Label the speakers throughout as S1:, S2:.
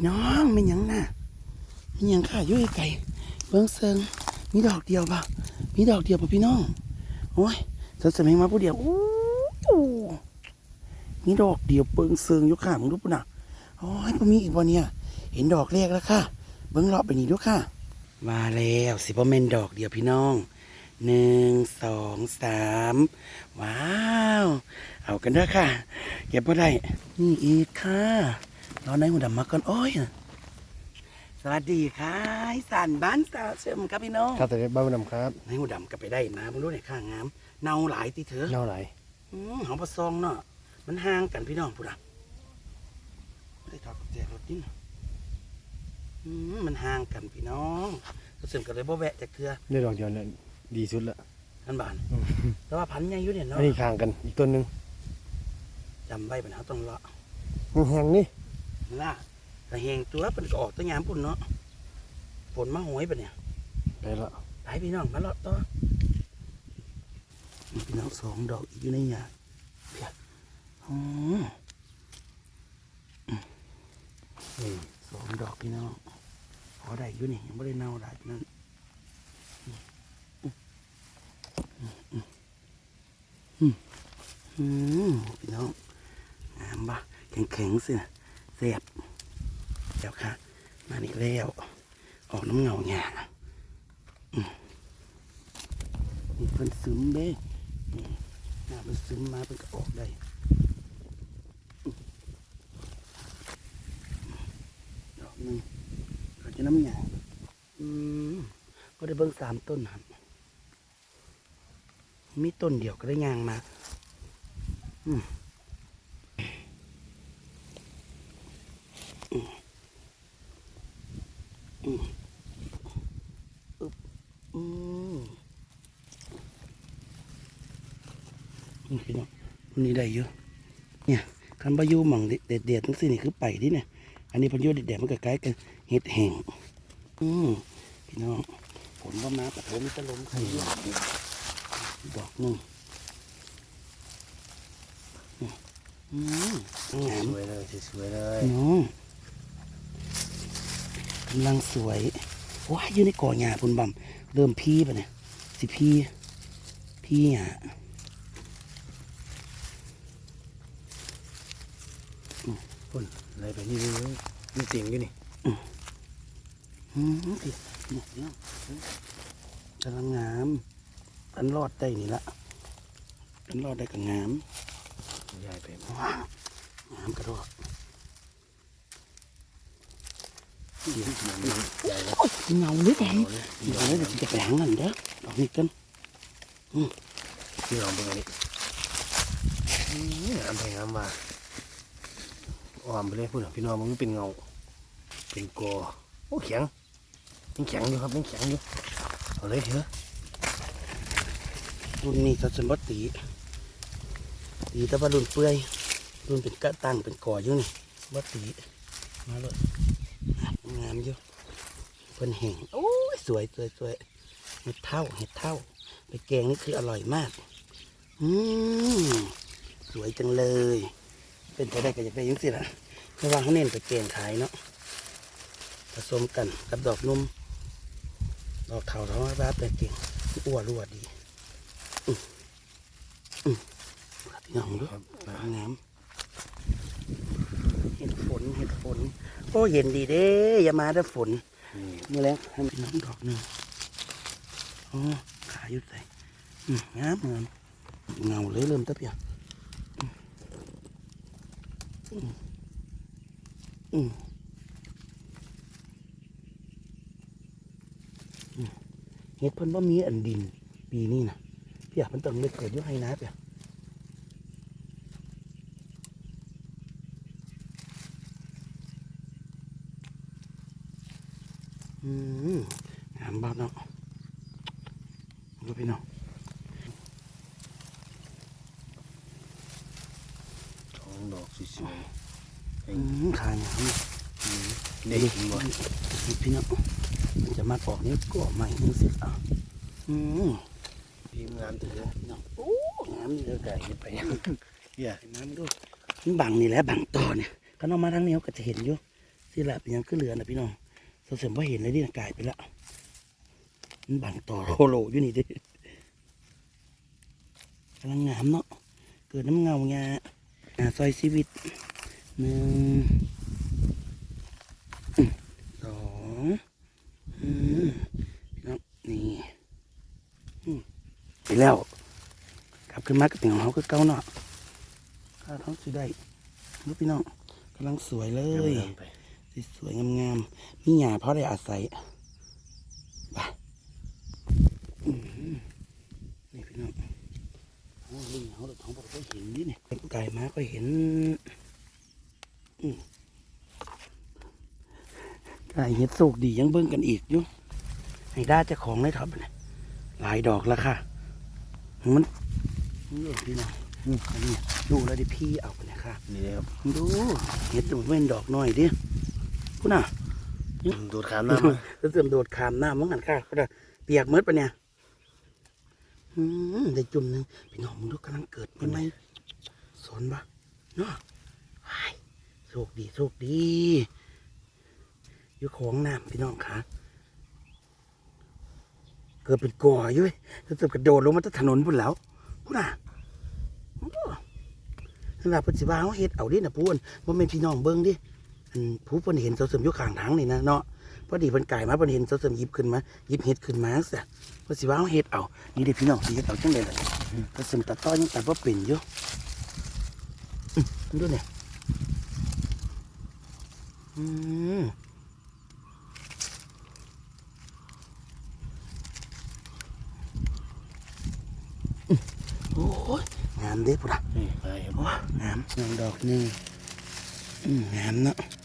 S1: พี่น้องไม่ยังน่ะมีหยังค่ะยุ่ยไก่เบิ้งเซิงมีดอกเดียวปะมีดอกเดียวป่ะพี่น้อง โอ้ยฉันจะไม่มาผู้เดียวอู้มีดอกเดียวเบิ้งเซิงยู่ค่ะมึงรู้ปะน่ะโอ้ยพอมีอีกวันเนี่ย เห็นดอกแรกแล้วค่ะ เบิ้งเลาะไปนี่ด้วยค่ะ มาแล้วสิบ่แม่นดอกเดียวพี่น้องหนึ่งสองสามว้าว เอากันเด้อค่ะเก็บมาได้ นี่อีกค่ะ รอในายหูดำมาก่อนโอ้ยสวัสดีค่ะอีสันบ้านสาวเชิมครับพี่น้อง
S2: ครับแต่บ้านนำครับ
S1: ในายหูดำก็ไปได้มาเพิ่งรู้ในข้างงามเนาหลายตีเถอะ
S2: เน่าไหล
S1: อืมหอมปลาซองเนาะมันห่างกันพี่น้องพูดอะไม่ได้ถอดกุญแจรถนี่นะอืมมันห่างกันพี่น้องก็เสริมกันเลยบ่แวะจากเถื่อ
S2: ได้ดอกเดียวเนี่ยดีสุดละ
S1: กันบานแต่ว่าพันธุ์ยังอยู่เนี่ยเนาะ
S2: อันนี้ข้างกันอีกต้นหนึ่ง
S1: จำไว้ปัญหาต้องเลาะ
S2: แห้งๆนี่
S1: ล่ะแต่แหงตัวเป็นก็ออกตัวยามปุ่นเนาะฝนมาหวยปะเนี่ย
S2: ไปละ
S1: ไปพี่น้องมาเลาะต่อนี่พี่น้องสองดอกอีกอยู่ในหยาเพียอ๋ออืมสองดอกพี่น้องพอได้อยู่นี่ยังไม่ได้เน่าได้นั่นอืมอืมอืมอืมอืมพี่น้องงามปะแข็งแข็งๆสินะ เสียบเดี๋ยวค่ะ มานี่แล้วออกน้ำเงาหยานี่เพิ่นซึมเด้นี่หน้าเพิ่นซึมมาเพิ่นก็ออกได้ดอกหนึ่งก็จะน้ำหยาอืมก็ได้เบิ่งสามต้นครับมีต้นเดียวก็ได้ยางมา อืมอืมอืมอึบอืม นี่พี่น้องวันนี้ได้เยอะเนี่ยคันบายุหม่องเด็ดเด็ดๆทั้งสิ้นนี่คือไปดิเนี่ย อันนี้พันยุเด็ดๆมันก็คล้ายกันเห็ดแห้งอืมพี่น้องผลว่ามาปะโถมีตะลมใครอยู่ดอกหนึ่งอืมงาม
S2: สวยเลยสวยเลย
S1: พี่น้องกำลังสวย ว้ายอยู่ในก่อหญ้าพุ่นบำเริ่มพี่ปะเนี่ยสิพี่พี่หญ้า
S2: พ่นอะไรไปนี่นี่นี่เสียงอยู่นี่
S1: อืมผิดหมดเนี่ยกำลังงามอันรอดได้นี่ละอันรอดได้กับงาม
S2: ใหญ่ไป
S1: ว้าวงามกระโดด
S2: ใหญ่แล้ว
S1: โอ้ย เงาเลยแดง
S2: เอาเลย
S1: เดี๋ยวเลยเดี๋ยวจะไปหางนั่นเด้อดอกนี้กัน
S2: พี่ลองเป็นไงนี่อืมงามไปงามมาอ่อมไปเลยพูดพี่น้องมันเป็นเงา เป็นกอโอ้แข็งยังแข็งอยู่ครับยังแข็งอยู่เอาเลยเถอะ
S1: รุ่นนี้ก็จะมาตีตีแต่ว่ารุ่นเปื่อยรุ่นเป็นกระตั้งเป็นกออยู่นี่มาตี มาเลยงามอยู่เพิ่นแห้งโอ้ยสวยสวยสวยเห็ดเท่าเห็ดเท่าไปแกงนี่คืออร่อยมาก อืมสวยจังเลย เป็นไปได้ก็อยากได้ยังสิล่ะเพราะว่าเขาเน้นไปแกงขายเนาะผสมกันกับดอกนุ่มดอกเถาเถาบ้าไปเก่งอ้วนรัวดีอืมอืมพี่น้องดู
S2: ครับ
S1: งามเห็ดฝนเห็ด ฝน โอ้เย็นดีเด้อย่ามาได้อฝน
S2: นี่
S1: แหละให้มันน้ำดอกหนึ่งอ๋อขาอยู่ใส่งามงามเงาเลยเริ่มตะเพียงอืมเห็ดเพิ่นว่ามีอันดิน ปีนี้นะเพียกมันต้องไม่เกิดยุ่ให้นะเพียอืมงามบ้านเนาะ ดูพี่น้อง
S2: สองดอกสวย
S1: อืมขายางนี่
S2: ๆได้กินบ่
S1: นี่พี่น้องมันจะมาออกนี่ก็ใหม่นี่สิอะอืม
S2: ทีมงานถือ
S1: พี่น้องโอ้งามนี่เลย
S2: ไก่เฮ็ดไปเฮีย
S1: น้ำดูมันบังนี่แหละบังต่อเนี่ยก็น้องมาทางนี้เขาก็จะเห็นอยู่สิละเป็นหยังขึ้นเรือนะพี่น้องเสริมว่าเห็นเลยนี่นะกลายไปละ มันบังต่อโคโลอยู่นี่ดิกำลังงามเนาะ เกิดน้ำเงาเงาอ่าซอยชีวิตหนึ่งอืมสองอืมพี่น้องนี่อืมไปแล้วกลับขึ้นมากับเป็นของเขาคือเก่าเนาะข้าท้องสิได้ลูกพี่น้องกำลังสวยเลย
S2: งามไป
S1: สวยๆงามๆมีหยาเพราะได้อาศัยไปอื้อหือนี่พี่น้องโอ้ลิง เขาเราท้องบอกก็เห็นดิเนี่ยไก่มาก็เห็นอืมไก่เห็ดสุกดียังเบิ่งกันอีกอยู่ให้ได้เจ้าของได้ท็อปเนี่ยหลายดอกแล้วค่ะ มันนี่พี่น้องอืมอันนี้ดูแล้วดิพี่เอาไปเลยค่ะ
S2: นี่เลยครับ
S1: ดูเห็ดมันเป็นดอกหน่อยดิพูน่ะ
S2: ดูดขามน้ำมา
S1: จะเสื่อมโดดขามน้ำมั้งหันค่ะก็ได้เปียกเมดปะเนี่ย อืมได้จุ่มหนึงพี่น้องมึงดูกำลังเกิดเป็นไหมสนปะเนาะไอ้ยโชคดีโชคดี อยู่ของน้ำพี่น้องค่ะเกิดเป็นก่ออยู่เว้ยจะเสือมกระโดดลงมาจากถนนพุ่นแล้วพูน่ะโอ้นั่นแหละปัจจุบันเขาเฮ็ดเอาดินะพูนว่าเป็นพี่น้องเบิ้งดิผู้เพิ่นเห็นเสาเสริมอยู่ข้างทางนี่นะเนาะ พอดีเพิ่นไก่มาเพิ่นเห็นเสาเสริมหยิบขึ้นมาหยิบเห็ดขึ้นมาซะเพราะสิว่าเอาเห็ดเอานี่เด็กพี่น้องสิเฮ็ดเอาจังได๋ล่ะเสาเสริมตัดต่อยังตัดบ่เป็นอยู่อื้อดูเนี่ยอืมอื้อโอ้ยงามเด้พุ่นน่ะ
S2: นี่ไปครับ
S1: โอ้งามงามดอกหนึ่งอืมงามเนาะอืม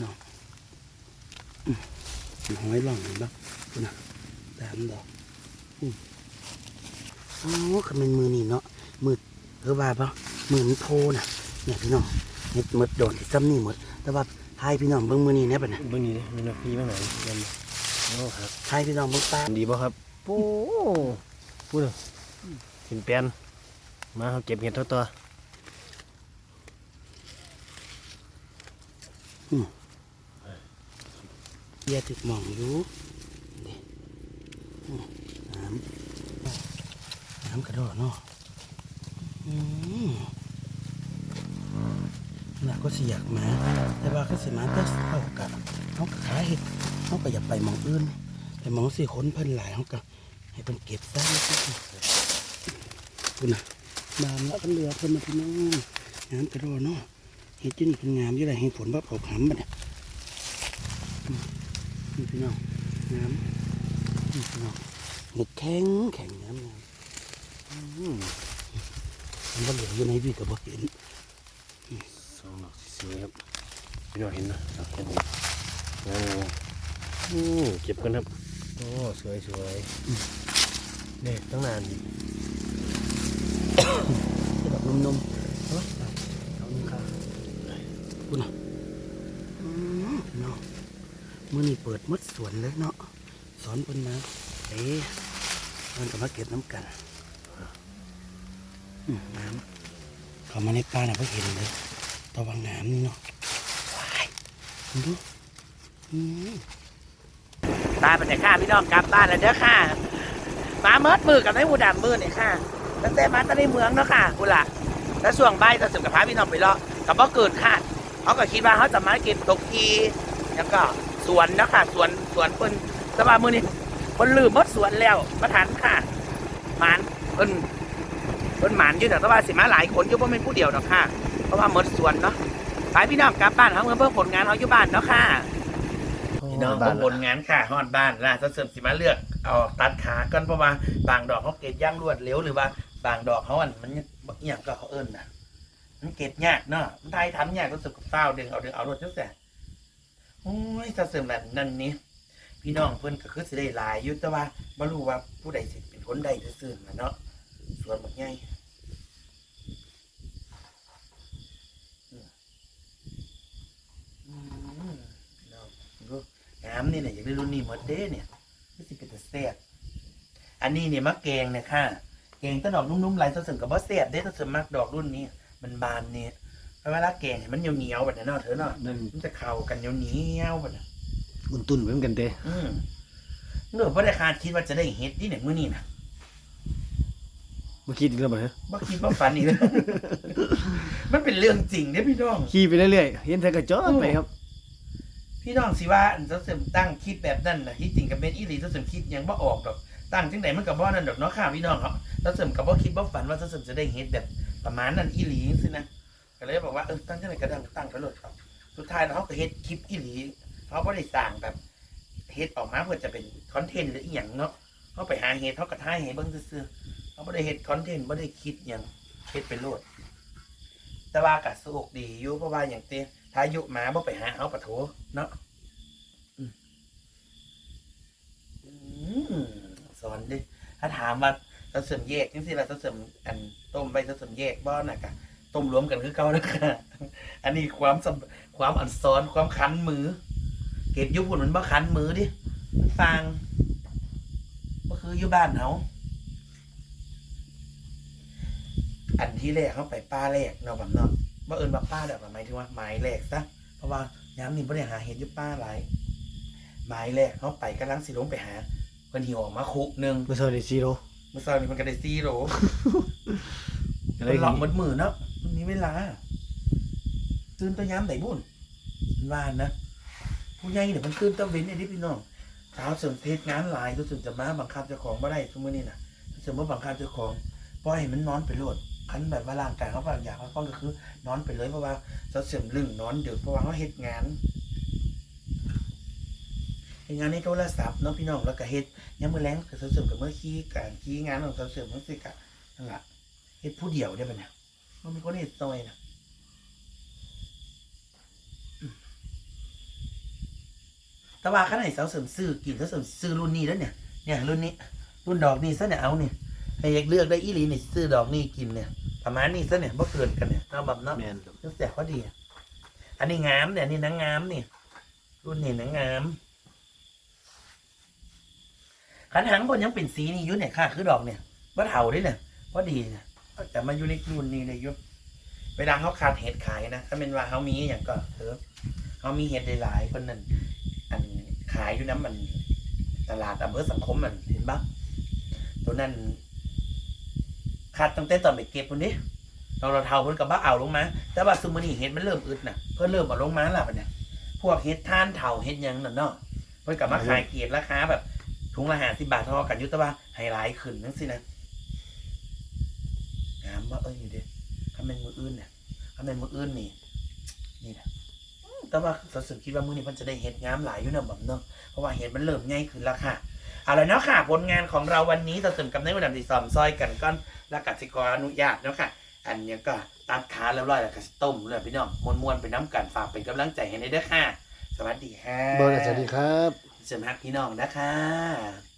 S1: เนาะอืมหอยหล่องเห็นปะดูนะสามดอกอืมโอ้ขมันมือนี่เนาะมืดเออว่าปะมือมันโพน่ะเนี่ยพี่น้องเห็ดหมดโดนที่ซ้ำนี่หมด แต่ว่าทายพี่น้องเบิ่งมือนี่เนี่ยปะเนี่ย
S2: เบื้องนี้เลยมีนกพีบ้างไหนยังโอ้ครับ
S1: ทายพี่น้องเบิ่งตา
S2: ดีป่ะครับโอ้พูดเลยเห็นแปลนมาเขาเก็บเห็ดเท่าตัว
S1: เบียถึกหมองอยู่น้ำน้ำกระโดดเนาะอืมน่าก็สิอยากมา แต่ว่าก็สิมาแต่เข้ากับเขาขายเห็ดเขาก็อยากไปมองอื่นไปมองสิคนเพิ่นหลายเขาก็ให้เพิ่นเก็บซะคุณน่ะบานล้วกันเหลือเพิ่นมาพี่น้องงามกระโดดเนาะเห็ดที่นี่เป็นงามยู่ไรให้ฝนว่าเผาขำบัดเนี่ย พี่น้องน้ำนี่พี่น้องเห็ดแข็งแข็งน้ำน้ำอืมมันก็เหลืออยู่ในพี่กับบ่เห็น
S2: สองดอกสวยๆครับพี่น้องเห็นนะดอกแค่นี้โอ้โหเก็บกันครับโอ้สวยสวยๆเนี่ยตั้งนาน
S1: ที่ดอกนุ่มๆเอาไว้เอาหนึ่งค่ะคุณน่ะอืมพี่น้อง มื่อนี้เปิดมดสวนเลยเนาะสอนเพิ่นมาเอ๊ะมันก็มาเก็บน้ำกันน้ำเขามาในป่าน่ะเพิ่งเห็นเลยตะวังน้ำนี่เนาะว้ายดูอืมตาเป็นแต่ข้าพี่น้องกลับบ้านแล้วเด้อค่ะมาเมิดมือกับไอ้หูดำมือเนี่ยค่ะตั้งแต่มาตั้งในเมืองเนาะค่ะกูละแล้วช่วงใบ่ายจะสึกกับพาพี่น้องไปเลาะกับบ่เกินคาดเขาก็คิดว่าเขาจะมาเก็บตกทีแล้วก็ สวนเนาะค่ะสวนสวนเพิ่นแต่ว่ามือนี้เพิ่นลืมหมดสวนแล้วมาทันค่ะหมานเพิ่นเพิ่นหมานอยู่แต่ว่าสิมาหลายคนอยู่เพราะเป็นผู้เดียวเนาะค่ะ เพราะว่าหมดสวนเนาะไปพี่น้องกลับบ้านเขาเมื่อเพิ่มผลงานเขาอยู่บ้านเนาะค่ะพี่น้อง
S2: บ้า
S1: ก็
S2: น
S1: บนงานค่ะฮอดบ้านล่ะจะเสริมสิมาเลือกเอาตัดขากันเพราะว่าบางดอกเขาเก็บย่างรวดเร็วหรือว่าบางดอกเขาอันมันอหย่างก็เขาเอิ้นนะมันเก็บยากเนาะมันไทยทำยากรู้สึกกับเฝ้าวดึงเอาดึงเอารถจังแต่ โอ้ยจะเสริมนั่นนั่นนี่พี่น้องเพิ่นก็คือสิได้หลายอยู่แต่ว่าบ่รู้ว่าผู้ใดสิเป็นคนใดซื่อๆนะเนาะส่วนบักใหญ่อืมอืมพี่น้องดูน้ำนี่เนี่ยอยากได้รุ่นนี้หมดเด้เนี่ยนี่สิเป็นแต่แซ่บอันนี้เนี่ยมะแกงเนี่ยค่ะแกงต้นดอกนุ่มๆลายสะเสริมกับว่าแซ่บเด้สะเสริมมากดอกรุ่นนี้มันบานเนี่ย
S3: เวลาแกงให้มันเหนียวๆแบบนั้นเนาะเธอเนาะ
S2: นั่น
S3: มันจะเข้ากันเหนียวๆแบบนั้น
S2: อุ่นตุนเหมือนกันเด้
S3: อืมเนื้อบ่ได้คาดคิดว่าจะได้เฮ็ดที่เนี่ยมื้อนี้นะ
S2: เมื่อกี้อีกแล้วบ่ฮะ
S3: บ่คิดว่าฝันอีกแล้ว มันเป็นเรื่องจริงเด้พี่น้อง
S2: ขี่ไปเรื่อยๆเห็นเธอก็จอดไปครับ
S3: พี่น้องสิว่าอันเสริมตั้งคิดแบบนั้นนะที่จริงกับเป็นอีหลีเสริมคิดยังบ่ออกดอกตั้งจังไดมันก็บ่นั่นดอกเนาะค่ะพี่น้องเนาะเสริมกับบ่คิดบ่ฝันว่าเสริมจะได้เฮ็ดแบบประมาณนั้นอีหลีจังซี่นะ ก็เลยบอกว่าเออตั้งจังไดก็ดังตั้งไปโลดครับสุดท้ายเขาก็เฮ็ดคลิปอีหลีเขาบ่ได้สร้างแบบเฮ็ดออกมาเพื่อจะเป็นคอนเทนต์หรืออีหยังเนาะเขาไปหาเฮ็ดเขาก็ถ่ายให้เบิ่งซื่อๆเขาบ่ได้เฮ็ดคอนเทนต์บ่ได้คิดหยังเฮ็ดไปโลดแต่ว่าก็สุกดีอยู่เพราะว่าอย่างเต้ถ้าอายุหมาบ่ไปหาเอาปะโถเนาะสอนดิถ้าถามว่าเราเสริมแยกจังซี่ล่ะเราเสริมอันต้มไปเราเสริมแยกบ่น่ะกะ ต้มรวมกันคือเก่านะค่ะอันนี้ความสำความอันซ้อนความคันมือ เก็บอยุบุ่นมันบ่คันมือดิมันฟางก็คืออยู่บ้านเฮาอันที่แรกเขาไปป้าแรกเนาะแบบเนาะว่าเอิญว่าป้าแบบหมายถึงว่าไม้แรกซะเพราะว่าย้ำนี่บ่ได้หาเห็ดอยู่ป้าหลายไม้แรกเขาไปกำลังสิลงไปหาเพิ่นหิวออกมาคุนึง
S2: เมื่อเช้าได้ซีโร่
S3: เมื่อเช้านี้มันก็ได้ซีโร่
S2: อะไร
S3: เพิ่นหล
S2: กั
S3: อก
S2: น
S3: หมดมือเนาะ มีเวลาตื่นตัวยามไหนบุ่นมันว่านะผู้ใหญ่เนี่ยมันตื่นตะเว้นไอ้ที่พี่น้องสาวเสริมเพศงานหลายก็ถึงจะมาบังคับเจ้าของบ่ได้ทุกมื้อนี้น่ะเสริมว่าบังคับเจ้าของปล่อยให้มันนอนไปโลดคันแบบว่าร่างกายเขาแบบอยากพักผ่อนก็คือนอนไปเลยเพราะว่าเขาเสริมลึงนอนเดึกเพราะว่าเขาเฮ็ดงานเฮ็ดงานในโทรศัพท์เนาะพี่น้องแล้วก็เฮ็ดยามมื้อแลงก็เสริมกับเมื่อขี้การขี้งานของเสริมจังซี่ก็นั่นล่ะเฮ็ดผู้เดียวได้ปะเนี่ย มันมีคนเฮ็ดซอยน่ะอืมแต่ว่าคันไหนเสาเสริมซื้อกินเสาเสริมซื้อรุ่นนี้แล้วเนี่ย เนี่ยรุ่นนี้ รุ่นดอกนี้ซะเนี่ยเอาเนี่ยให้อยากเลือกได้อีหลีนี่ซื้อดอกนี้กินเนี่ย ประมาณนี้ซะเนี่ยบ่เกินกันเนี่ยเอาแบบเนาะ
S2: แมนครับ
S3: รู้สึกว่าดีอะอันนี้งามเนี่ยอันนี่นางงามนี่ รุ่นนี้นางงามขันหังบนยังเป็นสีนี่อยุ่เนี่ยค่ะ คือดอกเนี่ยว่าเถาด้วยเนี่ยว่าดีเนี่ย แต่มาอยู่ในรุ่นนี้เลยอยุบเวลาเขาขาดเห็ดขายนะถ้าเป็นว่าเขามีอย่างก็เถอะเขามีเห็ดหลายๆคนนั่นอันขายอยู่น้ำมัน ตลาดอำเภอสังคมมันเห็นปะตัวนั้นขาดตั้งแต่ตอนไปเก็บคนนี้เราเราเท่าเพิ่นกับบ้าเอาลงมา แต่ว่าซุมอนี่เห็ดมันเริ่มอึดน่ะ เพิ่นเริ่มเอาลงมาแล้วบัดเนี่ยพวกเห็ดท่านเท่าเห็ดหยังนั่นเนาะเพิ่นกับมาขายเกียรราคาแบบถุงละห้าสิบบาทเทอกันอยุตว่าไฮไลท์ขึ้นนั่นสินะงาม ว่าเอ้ยนี่เด้ถ้าเป็นมืออื่นเนี่ยถ้าเป็นมืออื่นนี่นี่นะอืมแต่ว่าสสึกคิดว่ามื้อนี้เพิ่นจะได้เห็ดงามหลายอยู่เนาะแบบเนาะเพราะว่าเห็ดมันเริ่มง่ายขึ้นแล้วค่ะเอาละเนาะค่ะ ผลงานของเราวันนี้สสึกกับในวันที่สอมซอยกันก้อนและกสิกรอนุญาตเนาะค่ะ อันนี้ก็ตัดขาแล้วร้อยแล้วก็สิต้มเลยพี่น้องมวนๆไปน้ำกันฝากเป็นกำลังใจให้ในเด้อค่ะ สวัสดีค่ะ
S2: บอลสวัสดีครับ
S3: เสริมฮักพี่น้องนะคะ